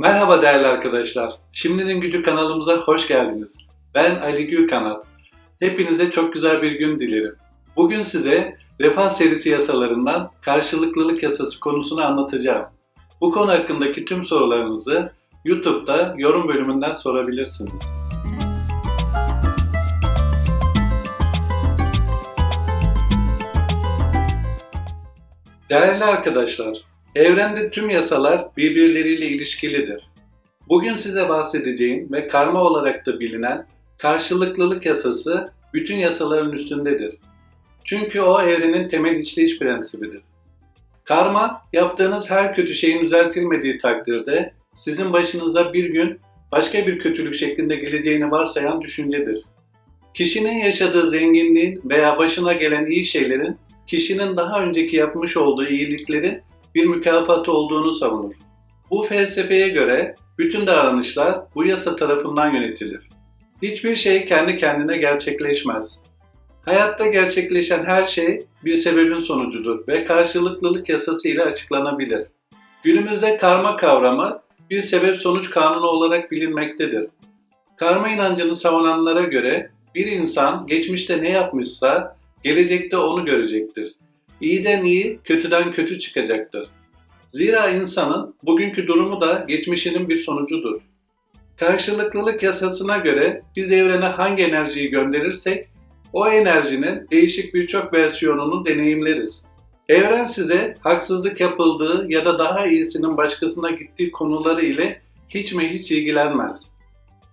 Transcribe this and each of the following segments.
Merhaba değerli arkadaşlar. Şimdinin Gücü kanalımıza hoş geldiniz. Ben Ali Gürkanat. Hepinize çok güzel bir gün dilerim. Bugün size refah serisi yasalarından karşılıklılık yasası konusunu anlatacağım. Bu konu hakkındaki tüm sorularınızı YouTube'da yorum bölümünden sorabilirsiniz. Değerli arkadaşlar, evrende tüm yasalar birbirleriyle ilişkilidir. Bugün size bahsedeceğim ve karma olarak da bilinen karşılıklılık yasası bütün yasaların üstündedir. Çünkü o evrenin temel işleyiş prensibidir. Karma, yaptığınız her kötü şeyin düzeltilmediği takdirde sizin başınıza bir gün başka bir kötülük şeklinde geleceğini varsayan düşüncedir. Kişinin yaşadığı zenginliğin veya başına gelen iyi şeylerin kişinin daha önceki yapmış olduğu iyiliklerin bir mükafatı olduğunu savunur. Bu felsefeye göre bütün davranışlar bu yasa tarafından yönetilir. Hiçbir şey kendi kendine gerçekleşmez. Hayatta gerçekleşen her şey bir sebebin sonucudur ve karşılıklılık yasası ile açıklanabilir. Günümüzde karma kavramı bir sebep-sonuç kanunu olarak bilinmektedir. Karma inancını savunanlara göre bir insan geçmişte ne yapmışsa gelecekte onu görecektir. İyiden iyi, kötüden kötü çıkacaktır. Zira insanın bugünkü durumu da geçmişinin bir sonucudur. Karşılıklılık yasasına göre biz evrene hangi enerjiyi gönderirsek o enerjinin değişik birçok versiyonunu deneyimleriz. Evren size haksızlık yapıldığı ya da daha iyisinin başkasına gittiği konuları ile hiç mi hiç ilgilenmez.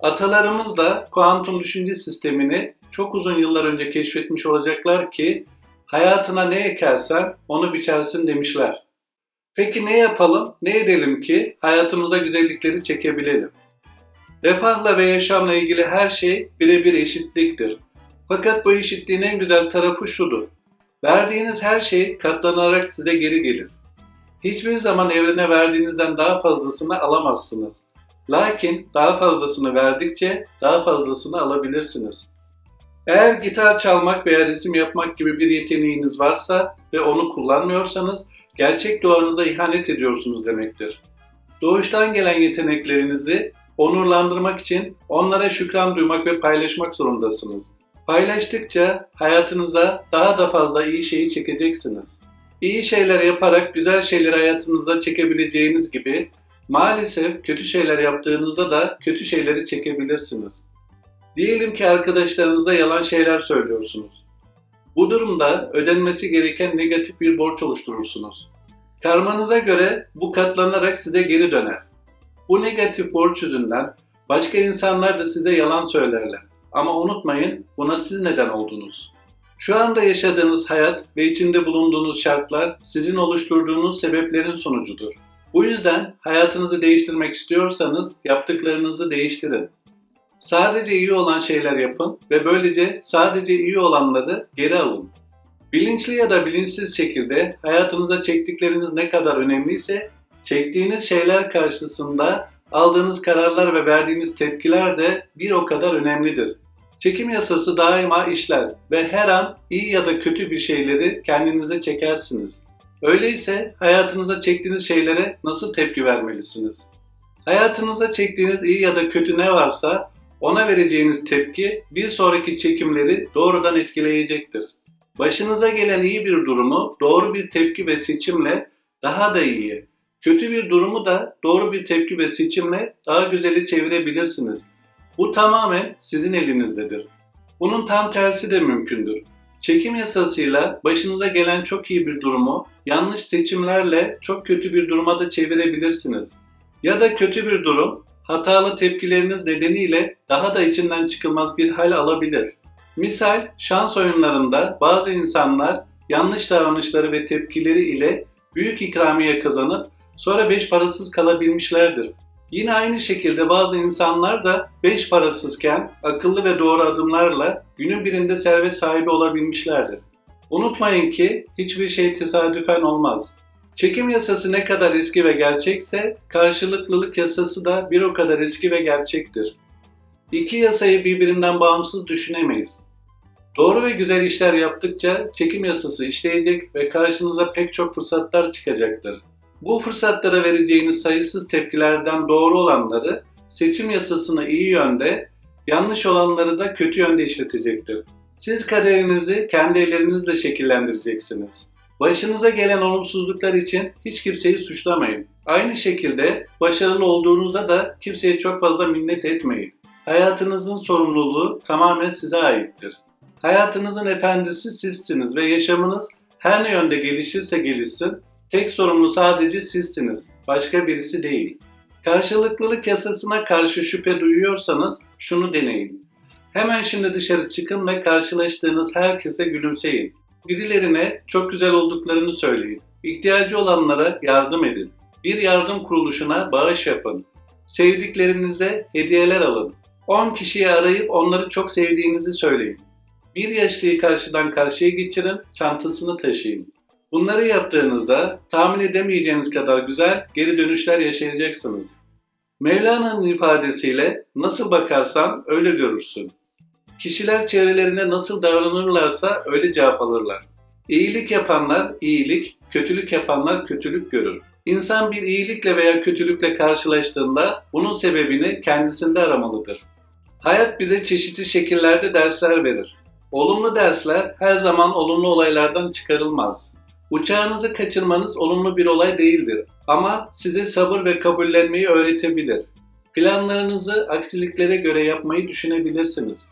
Atalarımız da kuantum düşünce sistemini çok uzun yıllar önce keşfetmiş olacaklar ki hayatına ne ekersen onu biçersin demişler. Peki ne yapalım, ne edelim ki hayatımıza güzellikleri çekebilelim? Refahla ve yaşamla ilgili her şey birebir eşitliktir. Fakat bu eşitliğin en güzel tarafı şudur. Verdiğiniz her şey katlanarak size geri gelir. Hiçbir zaman evrene verdiğinizden daha fazlasını alamazsınız. Lakin daha fazlasını verdikçe daha fazlasını alabilirsiniz. Eğer gitar çalmak veya resim yapmak gibi bir yeteneğiniz varsa ve onu kullanmıyorsanız gerçek doğanıza ihanet ediyorsunuz demektir. Doğuştan gelen yeteneklerinizi onurlandırmak için onlara şükran duymak ve paylaşmak zorundasınız. Paylaştıkça hayatınıza daha da fazla iyi şeyi çekeceksiniz. İyi şeyler yaparak güzel şeyleri hayatınıza çekebileceğiniz gibi maalesef kötü şeyler yaptığınızda da kötü şeyleri çekebilirsiniz. Diyelim ki arkadaşlarınıza yalan şeyler söylüyorsunuz. Bu durumda ödenmesi gereken negatif bir borç oluşturursunuz. Karmanıza göre bu katlanarak size geri döner. Bu negatif borç yüzünden başka insanlar da size yalan söylerler. Ama unutmayın buna siz neden oldunuz. Şu anda yaşadığınız hayat ve içinde bulunduğunuz şartlar sizin oluşturduğunuz sebeplerin sonucudur. Bu yüzden hayatınızı değiştirmek istiyorsanız yaptıklarınızı değiştirin. Sadece iyi olan şeyler yapın ve böylece sadece iyi olanları geri alın. Bilinçli ya da bilinçsiz şekilde hayatınıza çektikleriniz ne kadar önemliyse çektiğiniz şeyler karşısında aldığınız kararlar ve verdiğiniz tepkiler de bir o kadar önemlidir. Çekim yasası daima işler ve her an iyi ya da kötü bir şeyleri kendinize çekersiniz. Öyleyse hayatınıza çektiğiniz şeylere nasıl tepki vermelisiniz? Hayatınıza çektiğiniz iyi ya da kötü ne varsa ona vereceğiniz tepki bir sonraki çekimleri doğrudan etkileyecektir. Başınıza gelen iyi bir durumu doğru bir tepki ve seçimle daha da iyi, kötü bir durumu da doğru bir tepki ve seçimle daha güzeli çevirebilirsiniz. Bu tamamen sizin elinizdedir. Bunun tam tersi de mümkündür. Çekim yasasıyla başınıza gelen çok iyi bir durumu yanlış seçimlerle çok kötü bir duruma da çevirebilirsiniz. Ya da kötü bir durum hatalı tepkileriniz nedeniyle daha da içinden çıkılmaz bir hal alabilir. Misal şans oyunlarında bazı insanlar yanlış davranışları ve tepkileri ile büyük ikramiye kazanıp sonra beş parasız kalabilmişlerdir. Yine aynı şekilde bazı insanlar da beş parasızken akıllı ve doğru adımlarla günün birinde servet sahibi olabilmişlerdir. Unutmayın ki hiçbir şey tesadüfen olmaz. Çekim yasası ne kadar eski ve gerçekse karşılıklılık yasası da bir o kadar eski ve gerçektir. İki yasayı birbirinden bağımsız düşünemeyiz. Doğru ve güzel işler yaptıkça çekim yasası işleyecek ve karşınıza pek çok fırsatlar çıkacaktır. Bu fırsatlara vereceğiniz sayısız tepkilerden doğru olanları seçim yasasını iyi yönde, yanlış olanları da kötü yönde işletecektir. Siz kaderinizi kendi ellerinizle şekillendireceksiniz. Başınıza gelen olumsuzluklar için hiç kimseyi suçlamayın. Aynı şekilde başarılı olduğunuzda da kimseye çok fazla minnet etmeyin. Hayatınızın sorumluluğu tamamen size aittir. Hayatınızın efendisi sizsiniz ve yaşamınız her ne yönde gelişirse gelişsin, tek sorumlu sadece sizsiniz, başka birisi değil. Karşılıklılık yasasına karşı şüphe duyuyorsanız şunu deneyin. Hemen şimdi dışarı çıkın ve karşılaştığınız herkese gülümseyin. Birilerine çok güzel olduklarını söyleyin. İhtiyacı olanlara yardım edin. Bir yardım kuruluşuna bağış yapın. Sevdiklerinize hediyeler alın. 10 kişiyi arayıp onları çok sevdiğinizi söyleyin. Bir yaşlıyı karşıdan karşıya geçirin, çantasını taşıyın. Bunları yaptığınızda tahmin edemeyeceğiniz kadar güzel geri dönüşler yaşayacaksınız. Mevlana'nın ifadesiyle nasıl bakarsan öyle görürsün. Kişiler çevrelerine nasıl davranırlarsa öyle cevap alırlar. İyilik yapanlar iyilik, kötülük yapanlar kötülük görür. İnsan bir iyilikle veya kötülükle karşılaştığında bunun sebebini kendisinde aramalıdır. Hayat bize çeşitli şekillerde dersler verir. Olumlu dersler her zaman olumlu olaylardan çıkarılmaz. Uçağınızı kaçırmanız olumlu bir olay değildir ama size sabır ve kabullenmeyi öğretebilir. Planlarınızı aksiliklere göre yapmayı düşünebilirsiniz.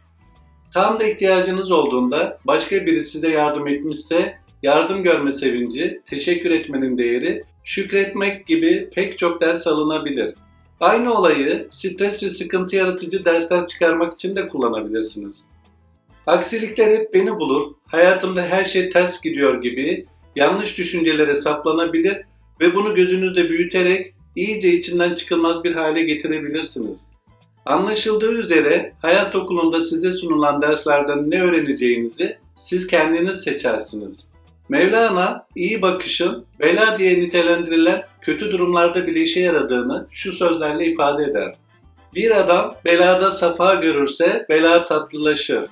Tam da ihtiyacınız olduğunda başka biri size yardım etmişse yardım görme sevinci, teşekkür etmenin değeri, şükretmek gibi pek çok ders alınabilir. Aynı olayı stres ve sıkıntı yaratıcı dersler çıkarmak için de kullanabilirsiniz. Aksilikler hep beni bulur, hayatımda her şey ters gidiyor gibi yanlış düşüncelere saplanabilir ve bunu gözünüzde büyüterek iyice içinden çıkılmaz bir hale getirebilirsiniz. Anlaşıldığı üzere hayat okulunda size sunulan derslerden ne öğreneceğinizi siz kendiniz seçersiniz. Mevlana iyi bakışın bela diye nitelendirilen kötü durumlarda bile işe yaradığını şu sözlerle ifade eder. Bir adam belada safa görürse bela tatlılaşır.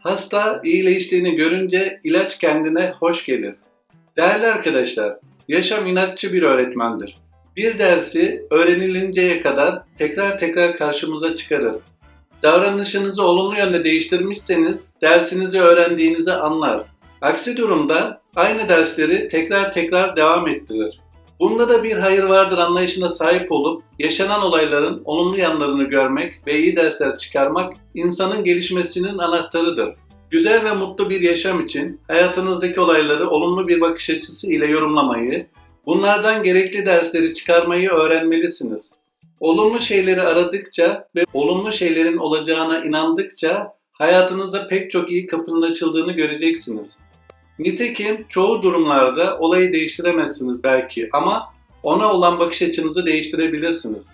Hasta iyileştiğini görünce ilaç kendine hoş gelir. Değerli arkadaşlar, yaşam inatçı bir öğretmendir. Bir dersi öğrenilinceye kadar tekrar tekrar karşımıza çıkarır. Davranışınızı olumlu yönde değiştirmişseniz dersinizi öğrendiğinizi anlar. Aksi durumda aynı dersleri tekrar tekrar devam ettirir. Bunda da bir hayır vardır anlayışına sahip olup yaşanan olayların olumlu yanlarını görmek ve iyi dersler çıkarmak insanın gelişmesinin anahtarıdır. Güzel ve mutlu bir yaşam için hayatınızdaki olayları olumlu bir bakış açısı ile yorumlamayı, bunlardan gerekli dersleri çıkarmayı öğrenmelisiniz. Olumlu şeyleri aradıkça ve olumlu şeylerin olacağına inandıkça hayatınızda pek çok iyi kapının açıldığını göreceksiniz. Nitekim çoğu durumlarda olayı değiştiremezsiniz belki ama ona olan bakış açınızı değiştirebilirsiniz.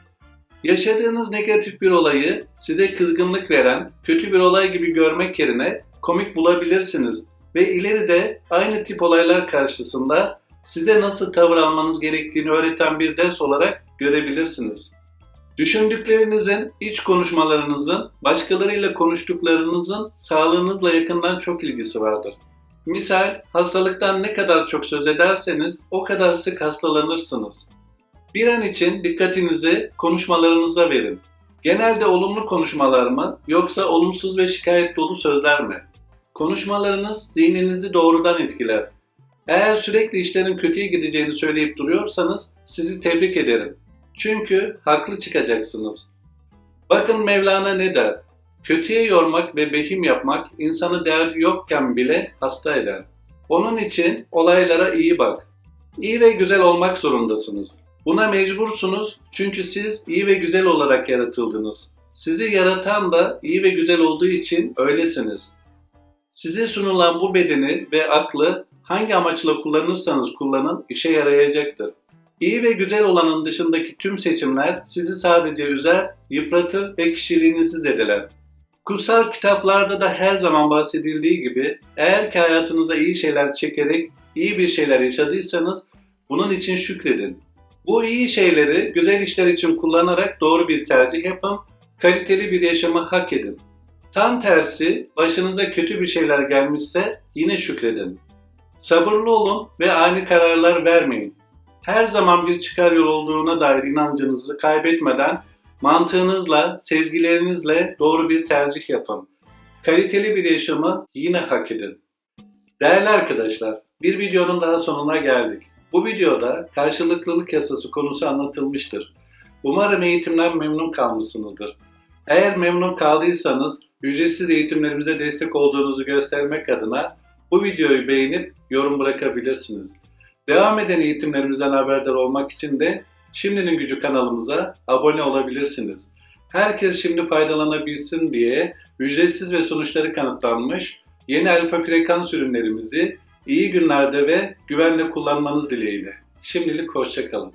Yaşadığınız negatif bir olayı size kızgınlık veren, kötü bir olay gibi görmek yerine komik bulabilirsiniz ve ileride aynı tip olaylar karşısında size nasıl tavır almanız gerektiğini öğreten bir ders olarak görebilirsiniz. Düşündüklerinizin, iç konuşmalarınızın, başkalarıyla konuştuklarınızın sağlığınızla yakından çok ilgisi vardır. Misal, hastalıktan ne kadar çok söz ederseniz o kadar sık hastalanırsınız. Bir an için dikkatinizi konuşmalarınıza verin. Genelde olumlu konuşmalar mı yoksa olumsuz ve şikayet dolu sözler mi? Konuşmalarınız zihninizi doğrudan etkiler. Eğer sürekli işlerin kötüye gideceğini söyleyip duruyorsanız sizi tebrik ederim. Çünkü haklı çıkacaksınız. Bakın Mevlana ne der? Kötüye yormak ve behim yapmak insanı derdi yokken bile hasta eder. Onun için olaylara iyi bak. İyi ve güzel olmak zorundasınız. Buna mecbursunuz çünkü siz iyi ve güzel olarak yaratıldınız. Sizi yaratan da iyi ve güzel olduğu için öylesiniz. Size sunulan bu bedeni ve aklı hangi amaçla kullanırsanız kullanın işe yarayacaktır. İyi ve güzel olanın dışındaki tüm seçimler sizi sadece üzer, yıpratır ve kişiliğinizi zedeler. Kutsal kitaplarda da her zaman bahsedildiği gibi eğer ki hayatınıza iyi şeyler çekerek iyi bir şeyler yaşadıysanız bunun için şükredin. Bu iyi şeyleri güzel işler için kullanarak doğru bir tercih yapın, kaliteli bir yaşamı hak edin. Tam tersi başınıza kötü bir şeyler gelmişse yine şükredin. Sabırlı olun ve ani kararlar vermeyin. Her zaman bir çıkar yol olduğuna dair inancınızı kaybetmeden mantığınızla, sezgilerinizle doğru bir tercih yapın. Kaliteli bir yaşamı yine hak edin. Değerli arkadaşlar, bir videonun daha sonuna geldik. Bu videoda karşılıklılık yasası konusu anlatılmıştır. Umarım eğitimden memnun kalmışsınızdır. Eğer memnun kaldıysanız ücretsiz eğitimlerimize destek olduğunuzu göstermek adına bu videoyu beğenip yorum bırakabilirsiniz. Devam eden eğitimlerimizden haberdar olmak için de Şimdinin Gücü kanalımıza abone olabilirsiniz. Herkes şimdi faydalanabilsin diye ücretsiz ve sonuçları kanıtlanmış yeni alfa frekans ürünlerimizi iyi günlerde ve güvenle kullanmanız dileğiyle. Şimdilik hoşçakalın.